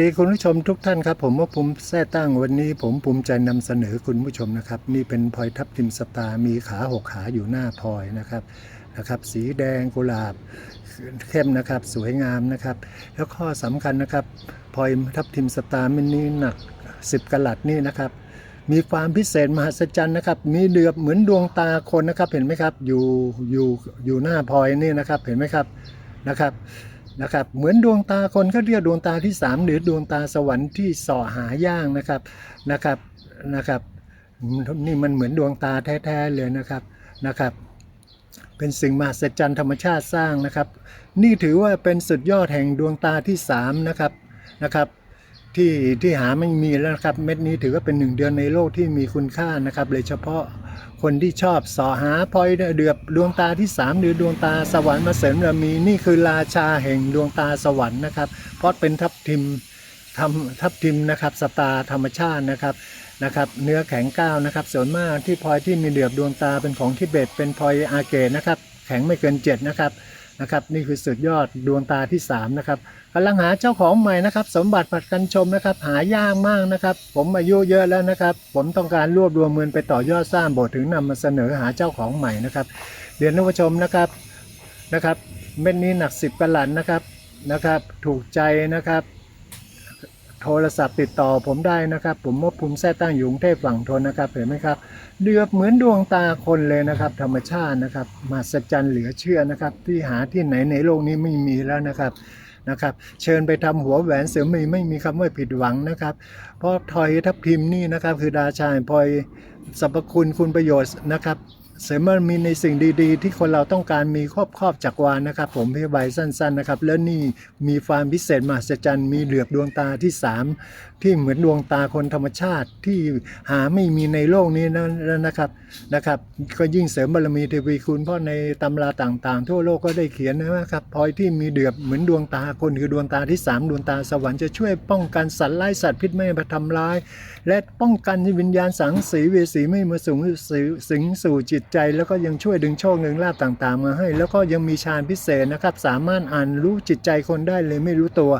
ดีคุณผู้ชมทุกท่านครับผมว่าภูมิแท้ตั้งวันนี้ ผมภูมิใจนำเสนอคุณผู้ชมนะครับ นี่เป็นพลอยทับทิมสตาร์มีขาหกขาอยู่หน้าพลอยนะครับนะครับ สีแดงกุหลาบเข้มนะครับสวยงามนะครับ แล้วข้อสำคัญนะครับพลอยทับทิมสตาร์มินนี่หนัก 10กะลัดนี่นะครับ มีความพิเศษมหัศจรรย์นะครับ มีเดือบเหมือนดวงตาคนนะครับเห็นไหมครับอยู่อยู่อยู่หน้าพลอยนี่นะครับเห็นไหมครับนะครับ นะครับ เหมือนดวงตาคนเขาเรียกดวงตาที่สามหรือดวงตาสวรรค์ที่เสาะหายากนะครับนะครับนะครับ นี่มันเหมือนดวงตาแท้ๆเลยนะครับนะครับ เป็นสิ่งมหัศจรรย์ธรรมชาติสร้างนะครับ นี่ถือว่าเป็นสุดยอดแห่งดวงตาที่สามนะครับนะครับ ที่ที่หาไม่มีแล้วนะครับ เม็ดนี้ถือว่าเป็นหนึ่งเดือนในโลกที่มีคุณค่านะครับโดยเฉพาะคนที่ชอบสอหาพลอยเดือบดวงตาที่สามหรือดวงตาสวรรค์มาเสริมบามีนี่คือราชาแห่งดวงตาสวรรค์นะครับเพราะเป็นทับทิมทำทับทิมนะครับสตาธรรมชาตินะครับนะครับเนื้อแข็งก้าวนะครับ ส่วนมากที่พลอยที่มีเดือบดวงตาเป็นของทิเบตเป็นพลอยอาเกตนะครับแข็งไม่เกินเจ็ดนะครับ นะครับนี่คือสุดยอดดวงตาที่สามนะครับกำลังหาเจ้าของใหม่นะครับสมบัติผัดกันชมนะครับหายากมากนะครับ ผมอายุเยอะแล้วนะครับ ผมต้องการรวบรวมเงินไปต่อยอดสร้างโบสถ์ถึงนำมาเสนอหาเจ้าของใหม่นะครับเรียนนผู้ชมนะครับนะครับเม็ดนี้หนัก 10กะลันนะครับนะครับ ถูกใจนะครับ โทรศัพท์ติดต่อผมได้นะครับ ผมว่าภูมิแท้ตั้งอยู่กรุงเทพฝั่งทนนะครับเห็นไหมครับเดือบเหมือนดวงตาคนเลยนะครับ ธรรมชาตินะครับมหัศจรรย์เหลือเชื่อนะครับ ที่หาที่ไหนในโลกนี้ไม่มีแล้วนะครับนะครับ เชิญไปทำหัวแหวนเสริมมีไม่มีคำว่าผิดหวังนะครับ เพราะทอยทับทิมพ์นี่นะครับคือดาชายพลอยสรรพคุณคุณประโยชน์นะครับ เสริมมันมีในสิ่งดีๆ ที่คนเราต้องการมีครอบครอบจักรวาลนะครับ ผมพิบายสั้นๆนะครับ แล้วนี่มีความพิเศษมหัศจรรย์มีเหลือบดวงตาที่ 3 ที่เหมือนดวงตาคนธรรมชาติที่หาไม่มีในโลกนี้นะนะครับนะครับ ก็ยิ่งเสริมบารมีเทวีคุณเพราะในตำราต่างๆ ทั่วโลกก็ได้เขียนนะครับพลอยที่มีเดือบเหมือนดวงตาคนคือดวงตาที่ 3 ดวงตาสวรรค์จะช่วยป้องกันสัตว์ไล่สัตว์พิษไม่มาทำร้าย และป้องกันวิญญาณสังสีเวสีไม่มาสูงสิงสู่จิตใจแล้วก็ยังช่วยดึงโชคดึงลาบต่างๆ มาให้ แล้วก็ยังมีฌานพิเศษนะครับ สามารถอ่านรู้จิตใจคนได้เลยไม่รู้ตัว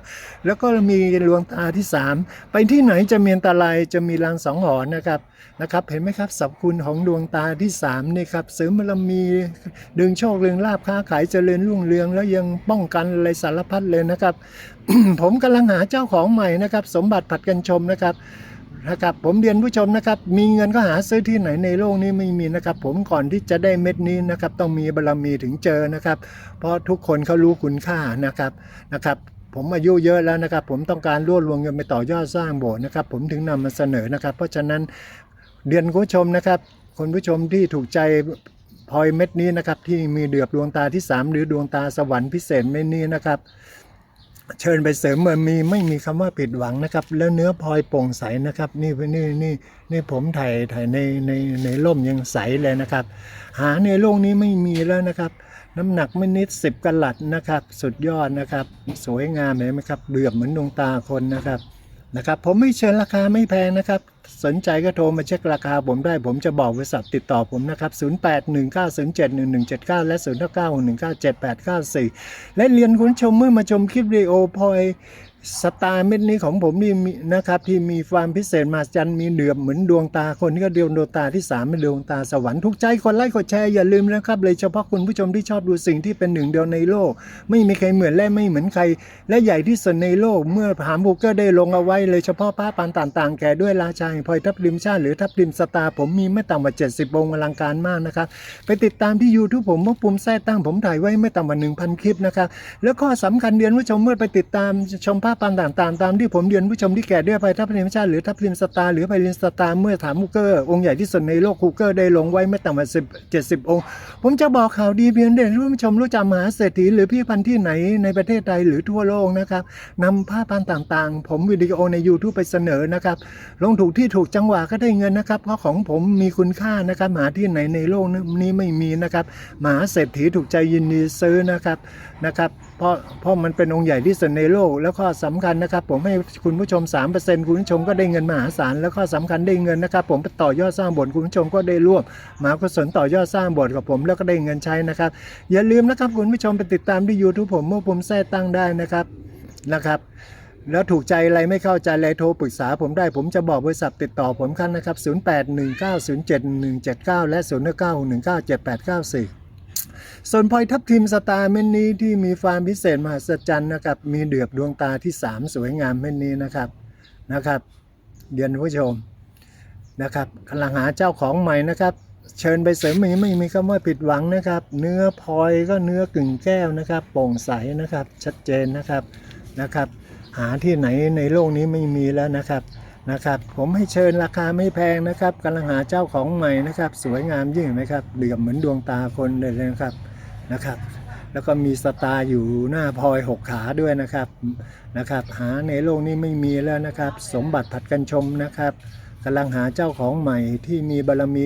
แล้วก็มีดวงตาที่ 3 ไปที่ไหนจะมีอันตรายจะมีลางสังหรณ์นะครับนะครับ เห็นไหมครับสรรพคุณของดวงตาที่3นี่ครับเสริมบารมีดึงโชคดึงลาบค้าขายเจริญรุ่งเรือง แล้วยังป้องกันอะไรสารพัดเลยนะครับ ผมกำลังหาเจ้าของใหม่นะครับ สมบัติผัดกันชมนะครับ นะครับผมเรียนผู้ชมนะครับมีเงินก็หาซื้อที่ไหนในโลกนี้ไม่มีนะครับ ผมก่อนที่จะได้เม็ดนี้นะครับต้องมีบารมีถึงเจอนะครับ เพราะทุกคนเขารู้คุณค่านะครับนะครับผมอายุเยอะแล้วนะครับ ผมต้องการรวบรวมเงินไปต่อยอดสร้างโบสถ์นะครับ ผมถึงนำมาเสนอนะครับ เพราะฉะนั้นเรียนคุณผู้ชมนะครับคุณผู้ชมที่ถูกใจพลอยเม็ดนี้นะครับที่มีเดือบดวงตาที่ 3 หรือดวงตาสวรรค์พิเศษเม็ดนี้นะครับ เชิญไปเสริมมันมีไม่มีคำว่าผิดหวังนะครับ แล้วเนื้อพลอยโปร่งใสนะครับ นี่นี่นี่นี่ผมถ่ายถ่ายในในในร่มยังใสเลยนะครับ หาในโลกนี้ไม่มีแล้วนะครับ น้ำหนักไม่นิดสิบกะลัดนะครับ สุดยอดนะครับ สวยงามเห็นไหมครับเดือเหมือนดวงตาคนนะครับนะครับ ผมไม่เชิญราคาไม่แพงนะครับ สนใจก็โทรมาเช็คราคาผมได้ผมจะบอกบริษัทติดต่อผมนะครับ 0819071179 และ 09197894 และเรียนคุณชมเมื่อมาชมคลิปวิดีโอพอยสตาร์เม็ดนี้ของผมนี่นะครับที่มีความพิเศษมาจันมีเดือบเหมือนดวงตาคนที่ก็เดียวดวงตาที่สามเป็นดวงตาสวรรค์ทุกใจคนไลค์กดแชร์อย่าลืมนะครับเลยเฉพาะคุณผู้ชมที่ชอบดูสิ่งที่เป็นหนึ่งเดียวในโลก ไม่มีใครเหมือนและไม่เหมือนใคร และใหญ่ที่สุดในโลก เมื่อหามบุกเกอร์ได้ลงเอาไว้เลยเฉพาะพระปานต่างๆ แก่ด้วยราชาห่งพลอยทับริมชาติ หรือทับริมสตาร์ผมมีไม่ต่ำกว่า 70องอลังการมากนะครับไปติดตามที่ YouTube ผมว่าปุ่มแท้ตั้งผมถ่ายไว้ไม่ต่ำกว่า1,000 คลิปนะครับแล้วก็สำคัญเรียนผู้ชมเมื่อไปติดตามชมภาพปานต่างๆ ตามที่ผมเรียนผู้ชมที่แก่ด้วยพลอยทับริมชาติหรือทับริมสตาร์หรือพลอยริมสตาร์เมื่อถามบุกเกอร์องค์ใหญ่ที่สุดในโลกคูเกอร์ได้ลงไว้ไม่ต่ำกว่า70 องค์ ผมจะบอกข่าวดีเพียงเด่นผู้ชมรู้จักมหาเศรษฐีหรือพี่พันธุ์ที่ไหนในประเทศไทยหรือทั่วโลกนะครับนำภาพพันต่างๆ ผมวิดีโอใน YouTube ไปเสนอนะครับลงถูกที่ถูกจังหวะก็ได้เงินนะครับ เพราะของผมมีคุณค่านะครับหาที่ไหนในโลกนี้ไม่มีนะครับหมาเศรษฐีถูกใจยินดีซื้อนะครับนะครับ เพราะเพราะมันเป็นองค์ใหญ่ที่สุดในโลก แล้วก็สำคัญนะครับ ผมให้คุณผู้ชม 3%คุณผู้ชมก็ได้เงินมหาศาลแล้วก็สำคัญได้เงินนะครับ ผมไปต่อยอดสร้างบสถ์คุณผู้ชมก็ได้ร่วมมากุศลต่อยอดสร้างบสถ์กับผมแล้วก็ได้เงินใช้นะครับ อย่าลืมนะครับคุณผู้ชมไปติดตามที่ YouTube ผมเมื่อผมแท้ตั้งได้นะครับนะครับ แล้วถูกใจอะไรไม่เข้าใจอะไรโทรปรึกษาผมได้ผมจะบอกบริษัทติดต่อผมขั้นนะครับ 0819071179 และ09197894ส่วนพลอยทับทิมสตาร์เม็ดนี้ที่มีความพิเศษมหัศจรรย์นะครับ มีเดือบดวงตาที่ 3 สวยงามเม็ดนี้นะครับนะครับ เดียนผู้ชมนะครับกำลังหาเจ้าของใหม่นะครับ เชิญไปเสริมมีไม่มีคำว่าผิดหวังนะครับ เนื้อพลอยก็เนื้อกึ่งแก้วนะครับโปร่งใสนะครับ ชัดเจนนะครับนะครับ หาที่ไหนในโลกนี้ไม่มีแล้วนะครับนะครับ ผมให้เชิญราคาไม่แพงนะครับกำลังหาเจ้าของใหม่นะครับ สวยงามยิ่งนไหมครับเดือมเหมือนดวงตาคนเลยนะครับนะครับ แล้วก็มีสตาร์อยู่หน้าพลอยหกขาด้วยนะครับนะครับ หาในโลกนี้ไม่มีแล้วนะครับ สมบัติผัดกันชมนะครับกำลังหาเจ้าของใหม่ที่มีบารมี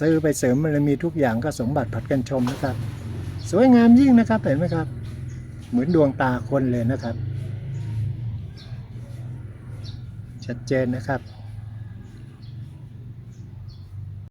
ซื้อไปเสริมบารมีทุกอย่างก็สมบัติผัดกันชมนะครับ สวยงามยิ่งนะครับเห็นไหมครับ เหมือนดวงตาคนเลยนะครับ ชัดเจนนะครับ